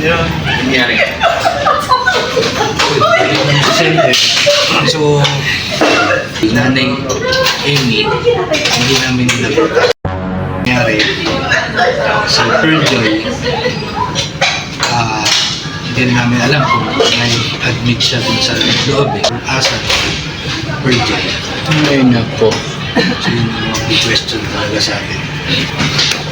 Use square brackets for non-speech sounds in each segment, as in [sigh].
Yun. Nangyari. So, nanay Amy, hindi namin nalagot. Nangyari, si Pearl Joy, ah, hindi namin alam kung may admit siya dun sa loob eh. Kung asa, Pearl Joy. Ay, nako. So, yun yung question talaga sa atin.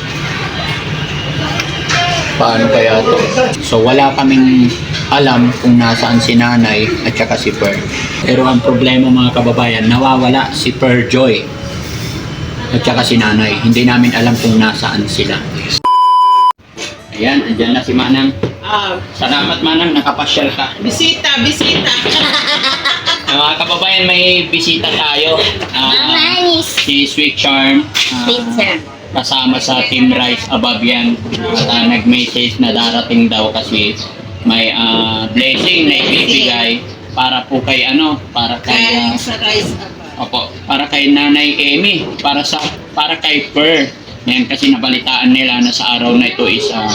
Paano kaya to? So wala kaming alam kung nasaan si nanay at saka si Per. Pero ang problema mga kababayan, nawawala si Per Joy at saka si nanay. Hindi namin alam kung nasaan sila. Ayan, andyan na si Manang. Ah, Salamat Manang, nakapasyal ka. bisita, bisita. [laughs] Mga kababayan, may bisita tayo. Ah, Manis. si Sweet Charm. ah, Pizza. Kasama sa Team Rise above yan. At ah, nag-message na darating daw kasi may ah, blessing na ibibigay para po kay ano, para kay ah, sa rice apa. opo, para kay Nanay Amy, para sa para kay Per. Yan kasi nabalitaan nila na sa araw na ito is ah,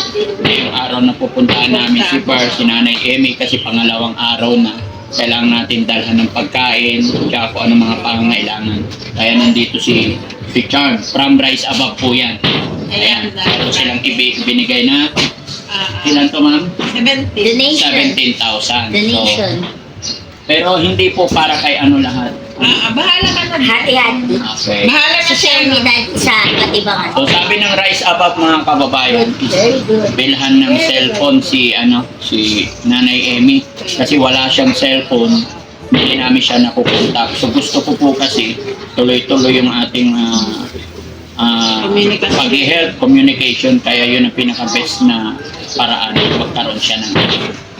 yung araw na pupuntahan namin si Per, si Nanay Amy kasi pangalawang araw na kailangan natin dalhan ng pagkain tsaka kung ano mga pangangailangan. Kaya nandito si Charm from Rise Above po yan. Ayan, Ayan, meron silang ibi- binigay na Ah, ilan to ma'am? 70. Donation. 17,000. Donation. So, pero hindi po para kay ano lahat. Ah, ah, bahala ka na. Hati-hati. Okay. Bahala na siya. Share me that sa katibangan. So sabi ng Rise Above mga kababayan Very good. bilhan ng cellphone si ano si Nanay Emmy kasi wala siyang cellphone hindi namin siya nakukontak. So gusto ko po kasi tuloy-tuloy yung ating ah, Communication. pag-health communication kaya yun ang pinaka-best na paraan magkaroon siya ng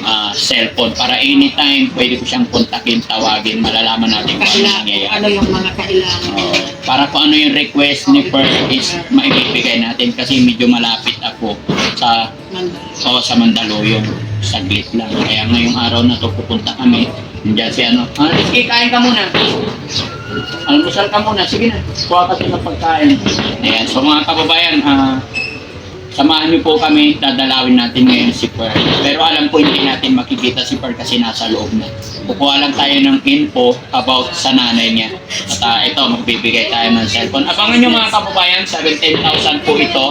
ah, cellphone para anytime pwede ko siyang kontakin, tawagin, malalaman natin kung ano nangyayari. ano yung mga kailangan. Oo. para kung ano yung request ni Per is maibibigay natin kasi medyo malapit ako sa Mandala. o sa Mandaluyong saglit lang. Kaya ngayong araw na to pupunta kami. Nandiyan si ano. Ah, Rizky, kain ka muna. Almusal ka muna. Sige na. Kuha ka ng pagkain. Ayan. So mga kababayan, ah, samahan niyo po kami. Dadalawin natin ngayon si Per. Pero alam ko hindi natin makikita si Per kasi nasa loob na. Kukuha lang tayo ng info about sa nanay niya. At ah, ito, magbibigay tayo ng cellphone. Abangan niyo mga kababayan, 17,000 po ito.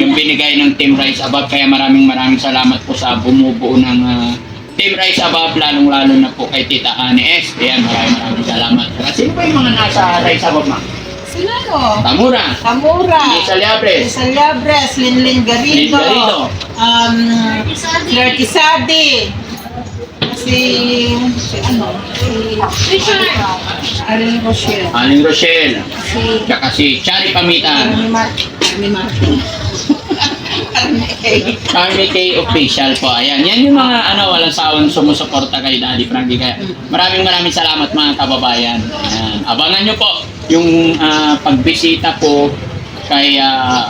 Yung binigay ng Team Rise Above. Kaya maraming maraming salamat po sa bumubuo ng ah, Team Rise Above, lalong-lalo na po kay Tita Annie S. Ayan, maraming maraming salamat. Sino ba yung mga nasa Rise Above, ma'am? Sila no? Tamura, Tamura. Lisa Liabres, Lisa Liabres, Linlin Lin Garrido. Garrido. Um, Claire Quisade. Si, si ano? Si Arin Rochelle. Aling Rochelle, Si tsaka si Chari Pamitan. Army Mar Army Martin. [laughs] Army K official po. Ayan, yan yung mga ano, walang sawang sumusuporta kay Daddy Frankie. Kaya maraming maraming salamat mga kababayan. Ayan. Abangan nyo po yung ah, pagbisita po kay ah,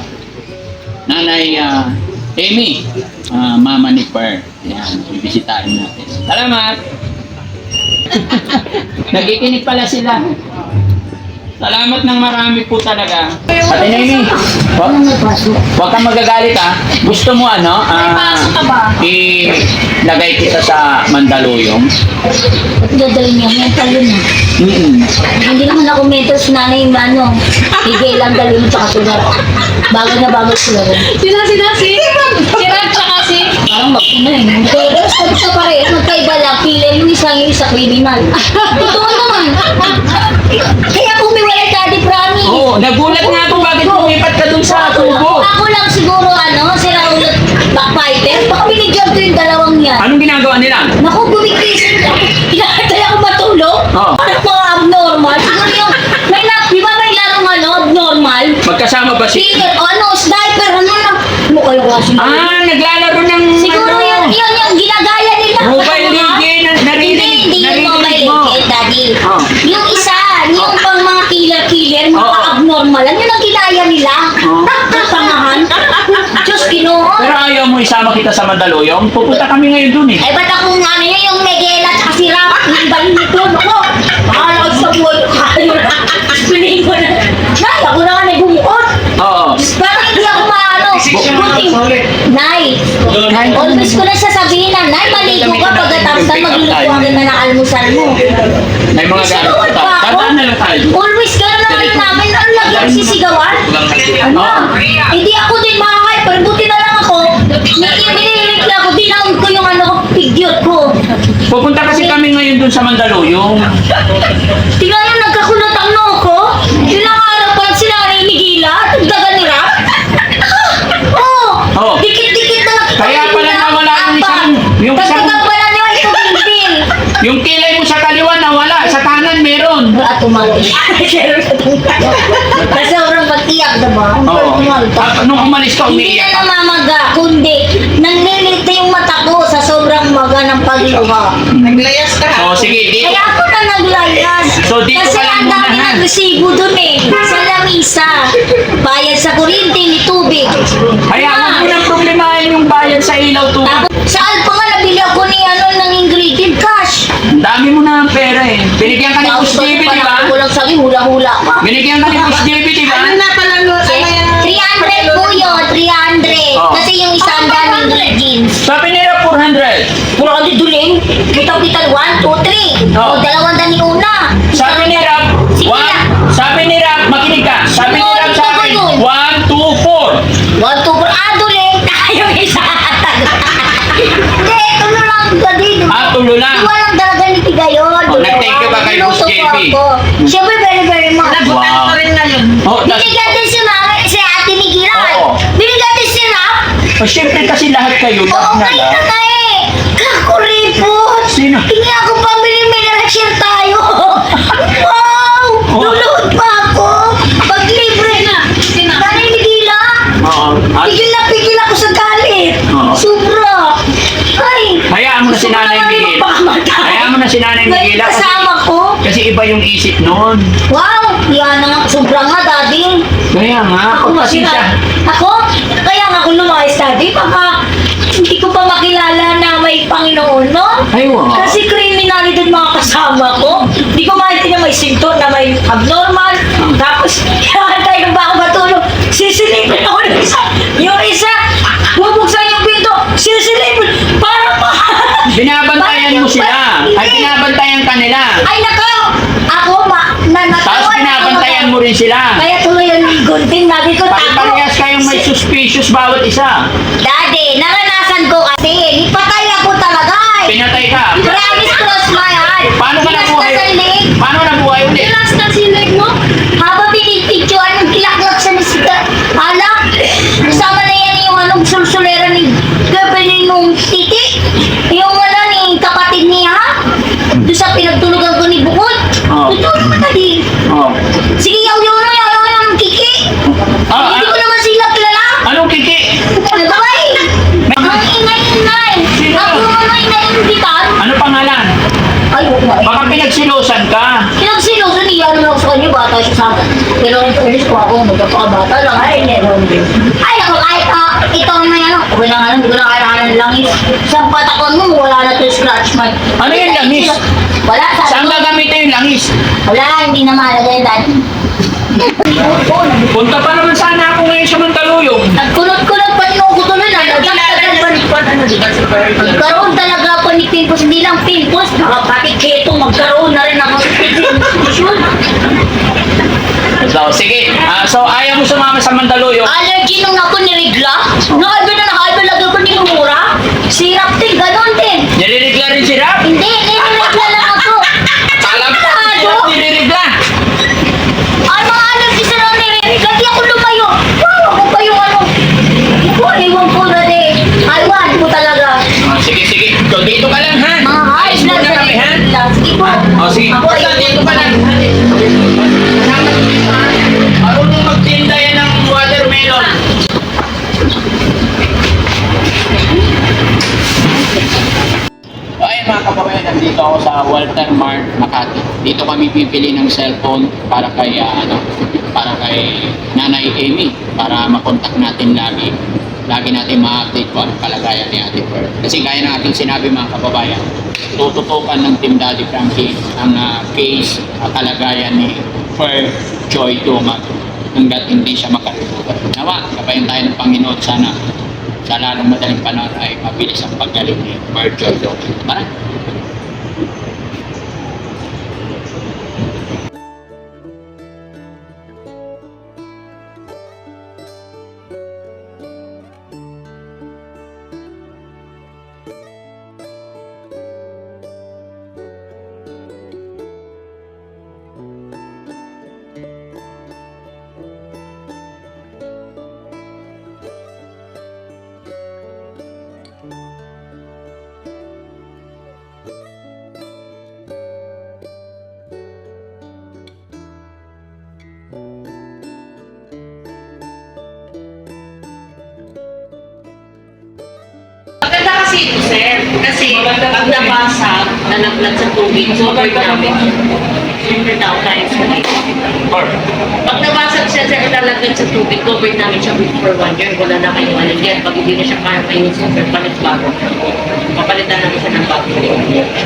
Nanay ah, Amy, ah, mama ni Per. Ayan, bibisitahin natin. Salamat! [laughs] Nagikinig pala sila. Salamat ng marami po talaga. Ate Amy, wag, wag kang magagalit ha. Gusto mo ano? ah, ilagay kita sa Mandaluyong. Dadalhin niya? Mental yun ah. Mm-mm. Hindi naman ako mental sa nanay yung ano. Higay lang dalhin mo tsaka sulat. Bago na bago sila rin. Sila, sila, si Si Rab tsaka si... Parang magkina eh. Pero sabi sa pare, magkaiba lang. Pila yung isa yung isa criminal. Totoo naman. Kaya ka, Oo, nagulat nga ako bakit pumipat ka dun sa tubo. Ako lang siguro ano, sila ulit backfighter. Baka binigyan ko yung dalawang yan. Anong ginagawa nila? Naku, gumigising ako. Pinakatay ako matulog. Oo. Parang mga abnormal. Siguro yung, may na, di ba may larong ano, abnormal? Magkasama ba si... Tigil, ano, sniper, ano na. Mukha yung kasi. Ah, naglalaro ng... Siguro ano, yun, yun, yung ginagaya nila. Mobile Ano, Legend, Hindi, naririnig, hindi yung naririnig mobile mo. legend, daddy. Oh. Yung isa, yung pang mga killer-killer, mga Oo. Abnormal, yun ang ginaya nila. Oo. Kapangahan. Diyos, ginoo. Pero ayaw mo isama kita sa Mandaluyong? Pupunta kami ngayon dun eh. Ay, ba't akong ano yun, yung Megela at si Ram, yung iba nito, ako, bahala ka sa buhay ko, kayo na, ko na, nay, ako na nga nagumukot, Oo. bakit hindi ako maano, Bu- Buti, Nay, always ko na sasabihin na, Nay, maligo ka pagkatapos na magluluto na ng almusal mo. Pupunta kasi kami ngayon dun sa Mandaluyong. Tingnan nyo, nagkakulot ang noo ko. Ilang araw pa sila nanginigila, dagan ni Rap. Oo, Oo. dikit-dikit na nakikita. Kaya pala nawala yung isang- yung isang- Tapos pala niyo ito bilbil. Yung kilay mo sa kaliwa nawala, sa kanan meron. At. Kasi orang mag-iyak, diba? Oo. Ah, nung umalis ka, Hindi umiiyak na ka. namamaga, kundi nanlilito yung mata ko sa sobrang maga ng pagluha. Naglayas ka? So, sige, dito. Kaya ako na naglayas. So, dito Kasi ka lang ang muna, dami ha? nag-resibo dun eh. Sa lamisa. Bayad sa kuryente, ni tubig. Kaya huwag mo nang problemahin yung bayad sa ilaw to. Tapos, sa Alpa nga, nabili ako ni ano ng ingredient cash. Ang dami mo na ng pera eh. Binigyan ka ni Tapos, Boss di ba? Sabi, hula-hula pa. Binigyan ka ni JB, di ba? Ano na pala? Ano yan? 300 po yun, 300. Oh. Kasi yung isang dami ingredients. Sabi nila 400. Puro ka duling. Kita-kita, 1, 2, 3. Oh. O, dalawang dani una. Sabi ni Rap, Sige one, na. sabi ni Rap, makinig ka. Sabi ni Oo, Rap sa akin, yun? 1, 2, 4. 1, 2, 4. Ah, duling. [laughs] Tayo isa. Hindi, tulo lang ka dito. Ah, tulo lang. Walang talaga ni Tigayon. Oh, nag-thank you ba kay Boss JB? Siyempre, very, very much. Nabutan Wow. ko rin ngayon. Oh, tas, Binigyan din si Mami, si Ate Migilan. Oo. Binigyan din si Rap. oh, syempre kasi lahat kayo, Oo, lahat na kayo na lang. nga eh. Kakuripot. Sino? Hindi ako pambili, may share tayo. [laughs] wow! Oh. Lulod pa ako. Pag libre na. Naninigila. Oo. At, Pigil na pigil ako sa galit. Oo. Sobra. Ay. hayaan mo na si Nanay Miguel. magpakamatay. Na si Nanay Ngayon Miguel. Kasi, kasama ko. kasi iba yung isip noon. Wow! Yan na nga. Sobra nga, daddy. Kaya nga, Ako kasi kasi siya. Ako? Kaya nga kung lumayas daddy, baka hindi ko pa makilala na may Panginoon, no? Ay, wow. Kasi criminal din mga kasama ko. Hindi ko maintindihan may sinto na may abnormal. Tapos, [laughs] kahantay ng baka matulog. Sisilipin ako ng isa. Yung isa, bubuksan yung pinto. Sisilipin. Para pa. Sila. Ay, binabantayan ka nila. Ay, nako! Ako, ma, na Tapos binabantayan mo rin sila. Kaya tuloy yung gunting. Nabi ko, tako. Pare-parehas kayong may suspicious bawat isa. Daddy, naranasan ko kasi. Ipatay ako talaga eh. Pinatay ka. Promise cross my heart. Paano ka nabuhay? na sa leg. Paano nabuhay ulit? Tinas na si leg mo. Habang pinipictuan ng kilaklak sa nisita. Alak. Kasama na yan yung anong sulsulera ni Gabriel nung titi. Yung magkakabata lang, ay, meron din. Ay, ako, kahit ah, ito na yan, okay lang, ano, hindi ko na kailangan ng langis. Sa patakon mo, wala na to scratch mark. Ano yung langis? Wala, sabi Saan gagamitin yung langis? wala, hindi na mahalaga yung dati. Punta pa naman sana ako ngayon sa Mantaluyong. Nagkulot-kulot pa ako tuloy na, rin. Magkaroon talaga ako ni Pimpos, hindi lang Pimpos, nakapati keto, magkaroon na rin ako sa Pimpos. So, sige. Ah, so, ayaw mo sumama sa Mandaluyong. Allergy nung ako nirigla. Nakaibig na nakaibig lagi ko ni Mura. Sirap din, ganon din. Niriregla rin si Rap. Hindi, nirigla lang ako. Alam ko, Ano? niriregla. Ay, mga allergy sa nang nirigla. Di ako lumayo. Wow, ako pa yung ano. Di ko, iwan ko na din. Aywan ko talaga. Ah, sige, sige. So, dito ka lang, ha? Mga high Ayos kami, ha? nirigla. Sige po. Oh, sige. Ako, Basta dito ka lang. Marunong nandito ako sa Walter Mart, Makati. Dito kami pipili ng cellphone para kay ah, ano, para kay Nanay Amy para makontak natin lagi. Lagi natin ma-update kung ano kalagayan ni Ate Fer. Kasi gaya ng ating sinabi mga kababayan, tututukan ng Team Daddy Frankie ang ah, case at kalagayan ni Fer Joy Dumac. hanggat hindi siya makalimutan. Nawa, kabayan tayo ng Panginoon sana sa lalong madaling panahon ay mabilis ang paggaling ni Virgil Jones. Tara. Kasi pag nabasag, nalaglag sa tubig, cover namin. Siyempre daw tayo sa Pag nabasag siya, sir, nalaglag sa tubig, cover namin siya for one year. Wala na kayong alagyan. Pag hindi na siya kaya siya, sir, palit bago. Papalitan namin siya ng bago.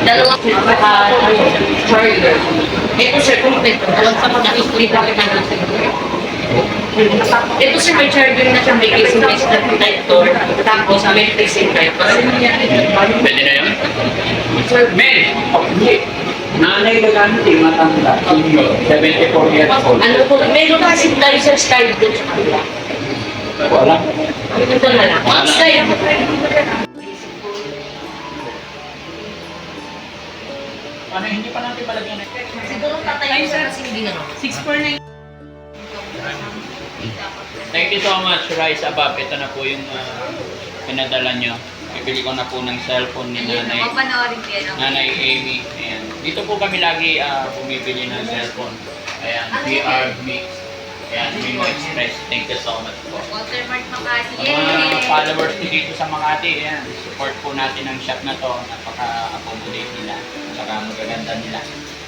Dalawang uh, charger. Ito, sir, kompleto. Dalawang sa mga i-split namin ng sir. Ito sir, may charger na siya, may casing base na protector, tapos may casing driver. Pwede na yun? Sir, Men! Nanay na gamit eh, matanda. 74 years old. ano po, meron kasi tayo sa sa kanila. Wala. Ito na lang. Ang style. Ano, hindi pa natin malagyan na. Siguro tatayin sir kasi hindi na. 649. Thank you so much, Rise Above. Ito na po yung uh, pinadala nyo. Bibili ko na po ng cellphone ni Nanay, Mapanoorin ko yan. Nanay Amy. Ayan. Dito po kami lagi ah, bumibili ng cellphone. Ayan, VR Mix. Ayan, Mimo Express. Thank you so much po. Watermark Makati. Sa mga followers ko dito sa Makati, ayan, support po natin ang shop na to. Napaka-accommodate nila. Saka magaganda nila.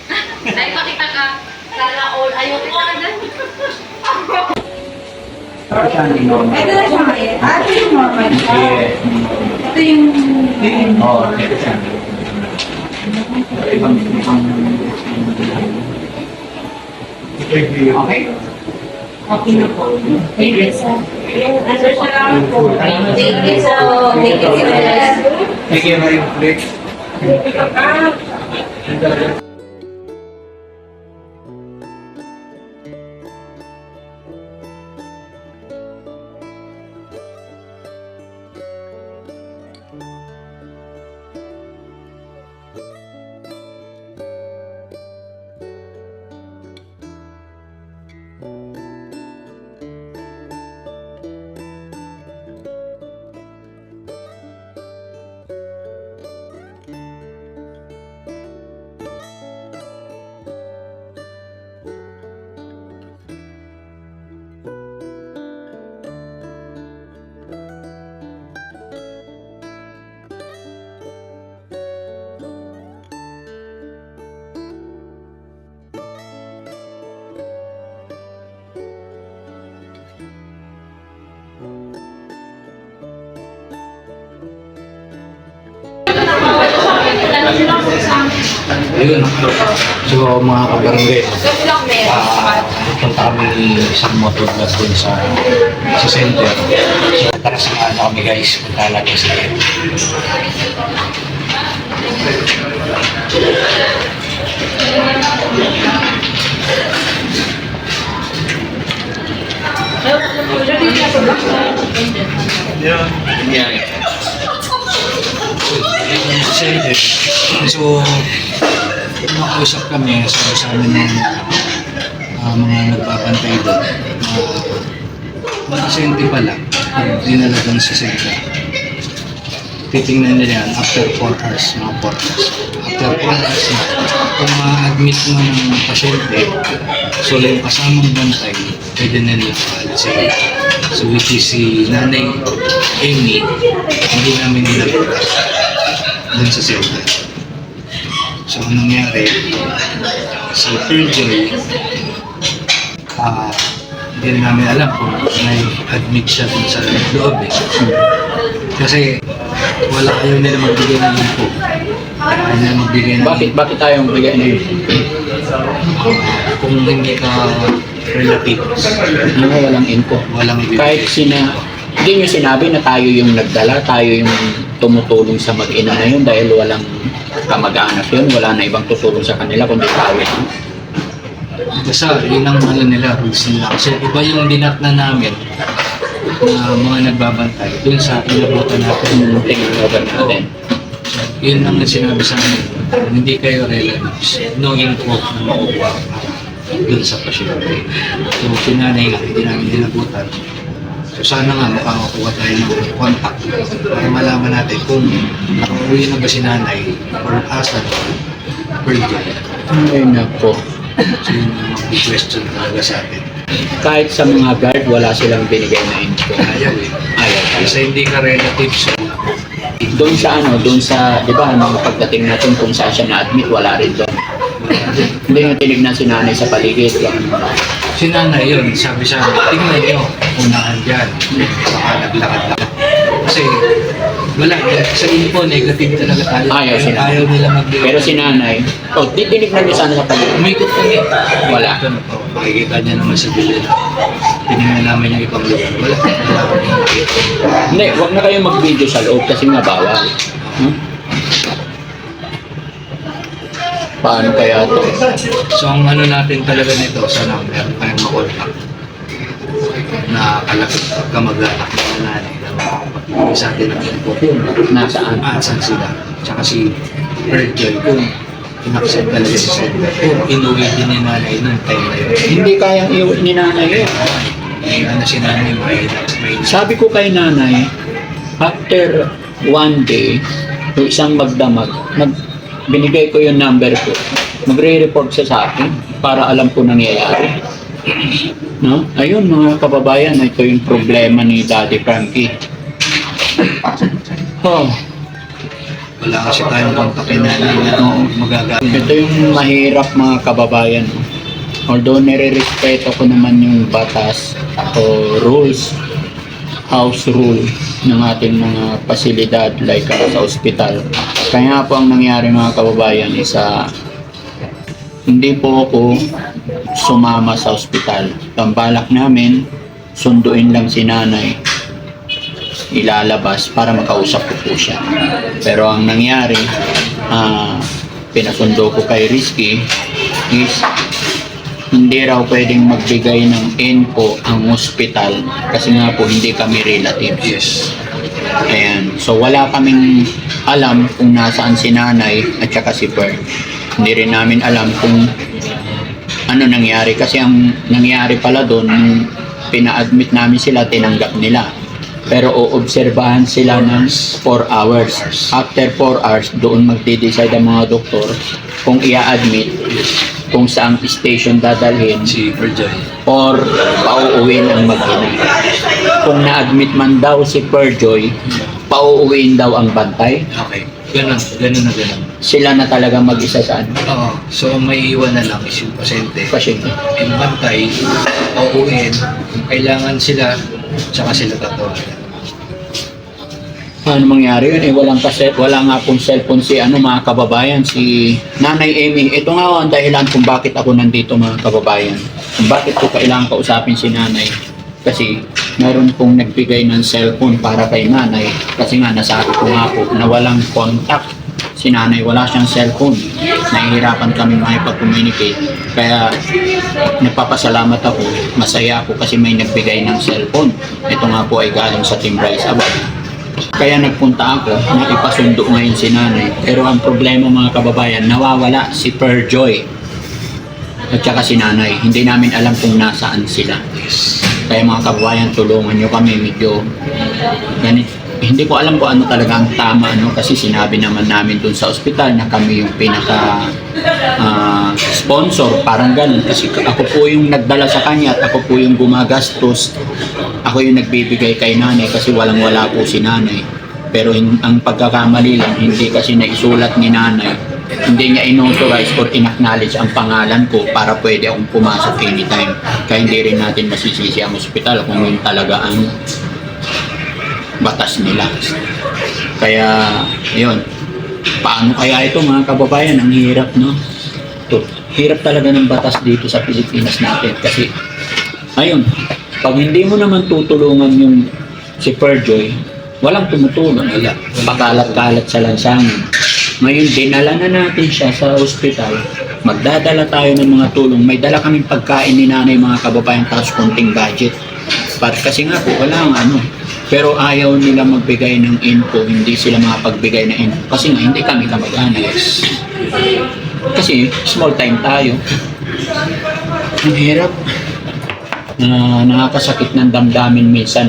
[laughs] Ay, pakita ka. Sana all. [laughs] Ayaw ko agad. Ito na siya ngayon. Ah, ito yung normal. Ito yung... Oo, ito siya. Ibang, ibang... Okay? Okay na po. Thank you, sir. Sir, salamat po. Thank you, sir. Thank you, sir. Thank you very much. Ayun. So mga kabarangay, ah, punta kami isang motor class dun sa sa center. So tara samahan na kami guys, punta lang sa Nangyari. sa center. So, makausap kami sa sa amin ng ah, mga nagbabantay doon. Uh, Nakasente pala, dinala doon sa center. Titingnan nila yan after 4 hours, mga 4 hours. After 4 hours na, kung ma-admit mo ng pasyente, so yung kasamang bantay, pwede na nila paalisin. So which is si Nanay Amy, hindi namin nilagay dun sa center. So, anong nangyari? Si Perjoy, ah, hindi rin namin alam kung may admit siya dun sa loob eh. Kasi wala ayaw nila magbigay ng info. Ayaw nila magbigay ng Bakit, bakit tayo bigay na yun? kung hindi ka relatives. Ano, walang info. Walang ibibigay. Kahit sina, hindi nyo sinabi na tayo yung nagdala, tayo yung tumutulong sa mag-ina na yun dahil walang kamag-anak yun, wala na ibang tutulong sa kanila kundi tayo. Kasi yun ang ano nila, rules nila. Kasi iba yung dinat na namin na mga nagbabantay dun sa inabutan natin. Yung tingin over natin. Yun ang sinabi sa amin. Hindi kayo relatives. No info na makukuha dun sa pasyente. So, sinanay nga, hindi namin dinabutan. Sana nga makakuha tayo ng contact para malaman natin kung nakauwi na ba si nanay or asan per day. Ay nako. So, yun ang mga question talaga sa atin. Kahit sa mga guard, wala silang binigay na info. Ayaw eh. Ayaw talaga. Kasi hindi ka relatives. Doon sa ano, doon sa, di ba, nung pagdating natin kung saan siya na-admit, wala rin doon. Hindi nga tinignan si nanay sa paligid. Si nanay yun, sabi sa amin, tingnan nyo, unahan dyan. Baka naglakad-lakad. Kasi wala, sa info, negative talaga tayo. Ayaw sila. Ayaw nila magbigay. Pero si nanay, oh, di tinignan niyo sana sa paligid. Umikot kami. Wala. Na. Makikita niya naman sa bilid. Tinignan namin yung ibang lugar. Wala. Hindi, wag na kayo mag-video sa loob kasi nga bawal. Hmm? Paano kaya to? So ang ano natin talaga nito, sana meron tayong makontak na kalapit kamag-anak ng nanay na makakapag sa atin ng info kung Nasaan? ah, saan sila. Tsaka si Virgil kung inaccept talaga si Sandra. Kung inuwi din ni nanay nung time na yun. Hindi kayang iwan ni nanay yun. May ano si nanay, may Sabi ko kay nanay, after one day, yung isang magdamag, binigay ko yung number ko. Magre-report siya sa akin para alam ko nangyayari. No? Ayun mga kababayan, ito yung problema ni Daddy Frankie. Oh, wala kasi tayong kontakin na na magagamit. ito yung mahirap mga kababayan. Although nire-respeto ko naman yung batas o rules, house rule ng ating mga pasilidad like uh, sa ospital. Kaya nga po ang nangyari mga kababayan is uh, hindi po ako sumama sa ospital. Ang balak namin, sunduin lang si nanay ilalabas para makausap ko po siya. Pero ang nangyari, ah, pinasundo ko kay Rizky is hindi raw pwedeng magbigay ng info ang ospital kasi nga po hindi kami relatives. Yes. Ayan. So wala kaming alam kung nasaan si nanay at saka si Per. Hindi rin namin alam kung ano nangyari kasi ang nangyari pala doon pina-admit namin sila tinanggap nila. Pero oobserbahan sila ng 4 hours. After 4 hours, doon magde-decide ang mga doktor kung i-admit kung saang station dadalhin Si Virgil. or pauuwiin ang mag-ina. Kung na-admit man daw si Perjoy, pauuwiin daw ang bantay. Okay. Ganun. Ganun na ganun. Sila na talaga mag-isa sa ano, Oo. So may iwan na lang is yung pasyente. pasyente. Yung bantay, uuwiin. Kung kailangan sila, tsaka sila tatawagan. Ano mangyari yun? Eh, walang kaset, wala nga pong cellphone si ano mga kababayan, si Nanay Amy. Ito nga ang dahilan kung bakit ako nandito mga kababayan. Kung bakit ko kailangan kausapin si Nanay. Kasi meron pong nagbigay ng cellphone para kay Nanay. Kasi nga nasabi ko nga po na walang contact si Nanay. Wala siyang cellphone. Nahihirapan kami makipag-communicate. Kaya nagpapasalamat ako. Masaya ako kasi may nagbigay ng cellphone. Ito nga po ay galing sa Team Rise Above. Kaya nagpunta ako na ipasundo ngayon si nanay. Pero ang problema mga kababayan, nawawala si Perjoy at saka si nanay. Hindi namin alam kung nasaan sila. Kaya mga kababayan, tulungan nyo kami medyo ganit. Hindi ko alam kung ano talaga ang tama ano kasi sinabi naman namin dun sa ospital na kami yung pinaka ah, sponsor parang ganun kasi ako po yung nagdala sa kanya at ako po yung gumagastos ako yung nagbibigay kay nanay kasi walang wala po si nanay. Pero ang pagkakamali lang, hindi kasi naisulat ni nanay. Hindi niya inauthorize or inacknowledge ang pangalan ko para pwede akong pumasok anytime. Kaya hindi rin natin masisisi ang ospital kung yun talaga ang batas nila. Kaya, yun. Paano kaya ito mga kababayan? Ang hirap, no? Ito, hirap talaga ng batas dito sa Pilipinas natin kasi Ayun, pag hindi mo naman tutulungan yung si Perjoy, walang tumutulong. Pakalat-kalat sa lansangan. Ngayon, dinala na natin siya sa ospital. Magdadala tayo ng mga tulong. May dala kaming pagkain ni nanay mga kababayan tapos konting budget. Para kasi nga po, wala nga ano. Pero ayaw nila magbigay ng info, hindi sila makapagbigay ng info. Kasi nga, hindi kami kamag-anak. Kasi small time tayo. Ang hirap. Na nakakasakit ng damdamin minsan.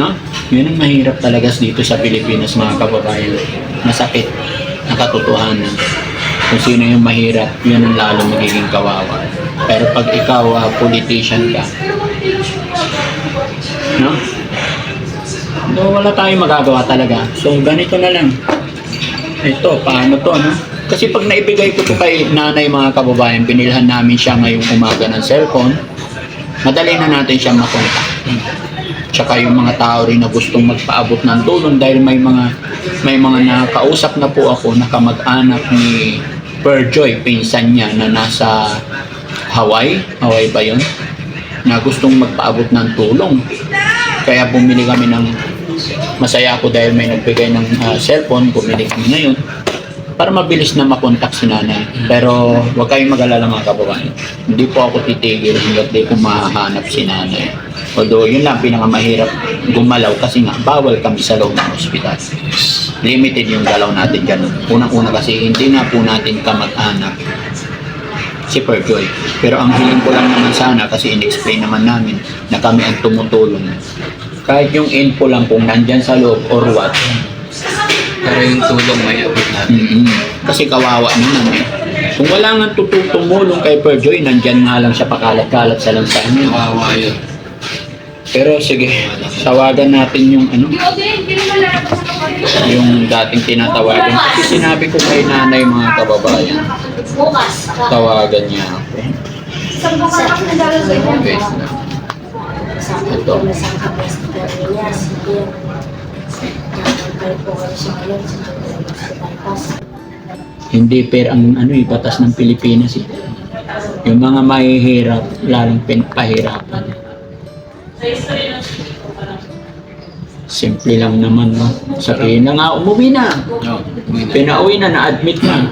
No? no? Yun ang mahirap talaga dito sa Pilipinas mga kababayan. Masakit. Nakatotohanan. Kung sino yung mahirap, yun ang lalo magiging kawawa. Pero pag ikaw, ah, politician ka, no? No, wala tayong magagawa talaga. So, ganito na lang. Ito, paano to, no? Kasi pag naibigay ko to kay nanay mga kababayan, binilhan namin siya ngayong umaga ng cellphone, madali na natin siya makontak. Tsaka yung mga tao rin na gustong magpaabot ng tulong dahil may mga may mga nakausap na po ako na kamag-anak ni Perjoy, pinsan niya na nasa Hawaii, Hawaii ba yun? Na gustong magpaabot ng tulong. Kaya bumili kami ng masaya ako dahil may nagbigay ng ah, cellphone, bumili kami ngayon para mabilis na makontak si nanay. Pero huwag kayong mag-alala mga kababayan. Hindi po ako titigil hanggat di ko mahahanap si nanay. Although yun lang pinakamahirap gumalaw kasi nga bawal kami sa loob ng ospital. Limited yung galaw natin dyan. Unang-una kasi hindi nga po natin kamag-anak si Perjoy. Pero ang hiling ko lang naman sana kasi in-explain naman namin na kami ang tumutulong. Kahit yung info lang kung nandyan sa loob or what, yung tulong may abot natin. Mm-mm. Kasi kawawa naman eh. Kung wala nga tumulong kay Perjoy, nandyan nga lang siya pakalat-kalat sa lansangan. Kawawa yun. Pero sige, tawagan natin yung ano, yung dating tinatawagan. Kasi sinabi ko kay nanay mga kababayan, Bukas. tawagan niya ako. Lang. Ito. Hindi fair ang ano eh, batas ng Pilipinas eh. Yung mga mahihirap, lalong pinapahirapan. Simple lang naman, no? Sabihin na nga, umuwi na. Pinauwi na, na-admit na.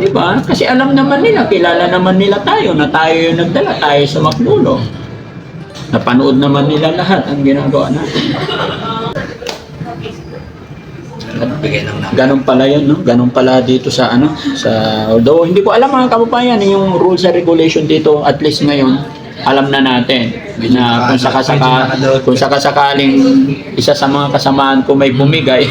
Di ba? Kasi alam naman nila, kilala naman nila tayo, na tayo yung nagdala, tayo sa Maklulo. Napanood naman nila lahat ang ginagawa natin. Nagbigay ng number. Ganun pala yun, no? Ganun pala dito sa ano, sa although hindi ko alam mga kababayan yung rules and regulation dito at least ngayon alam na natin na kung sakasaka kung sakasakaling isa sa mga kasamaan ko may bumigay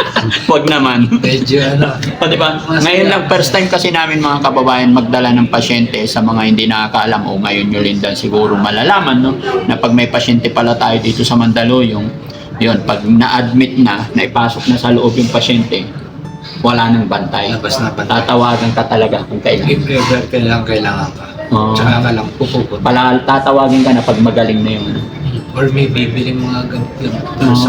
[laughs] wag naman Medyo ano. [laughs] o di ba ngayon lang first time kasi namin mga kababayan magdala ng pasyente sa mga hindi nakakaalam o ngayon nyo rin siguro malalaman no na pag may pasyente pala tayo dito sa Mandaluyong yun pag na-admit na naipasok na sa loob yung pasyente wala nang bantay Labas na pa. tatawagan ka talaga kung kailangan If ever kailangan, kailangan ka. Oo. Tsaka ka lang pupunta. pala tatawagin ka na pag magaling na yung ano. Or may bibili mga. Pero Oo. sa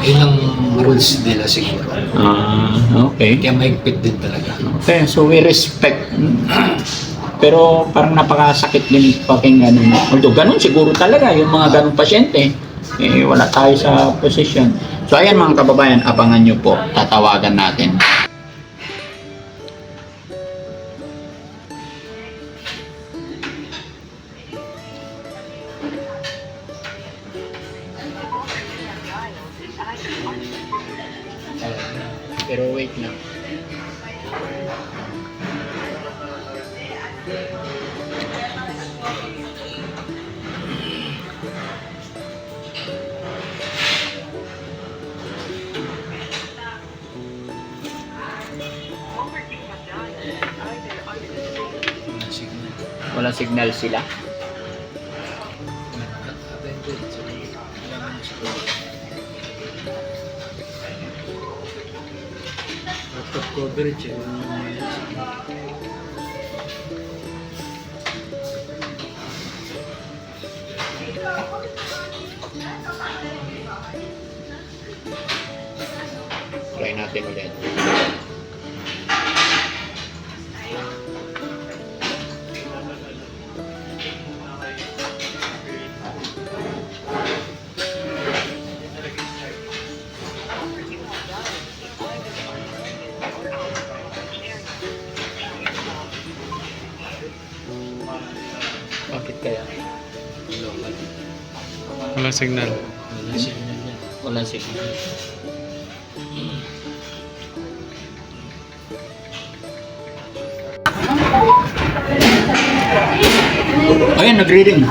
yun ang rules nila siguro. Ah, okay. Kaya mahigpit din talaga. Okay, so we respect. Pero parang napakasakit din pakinggan. ano. Although ganun siguro talaga yung mga ganung pasyente. Eh, wala tayo sa position. So ayan mga kababayan, abangan nyo po. Tatawagan natin. Wala signal sila. Try natin ulit. Wala signal. Wala signal. Wala signal. Ayun, nag-reading.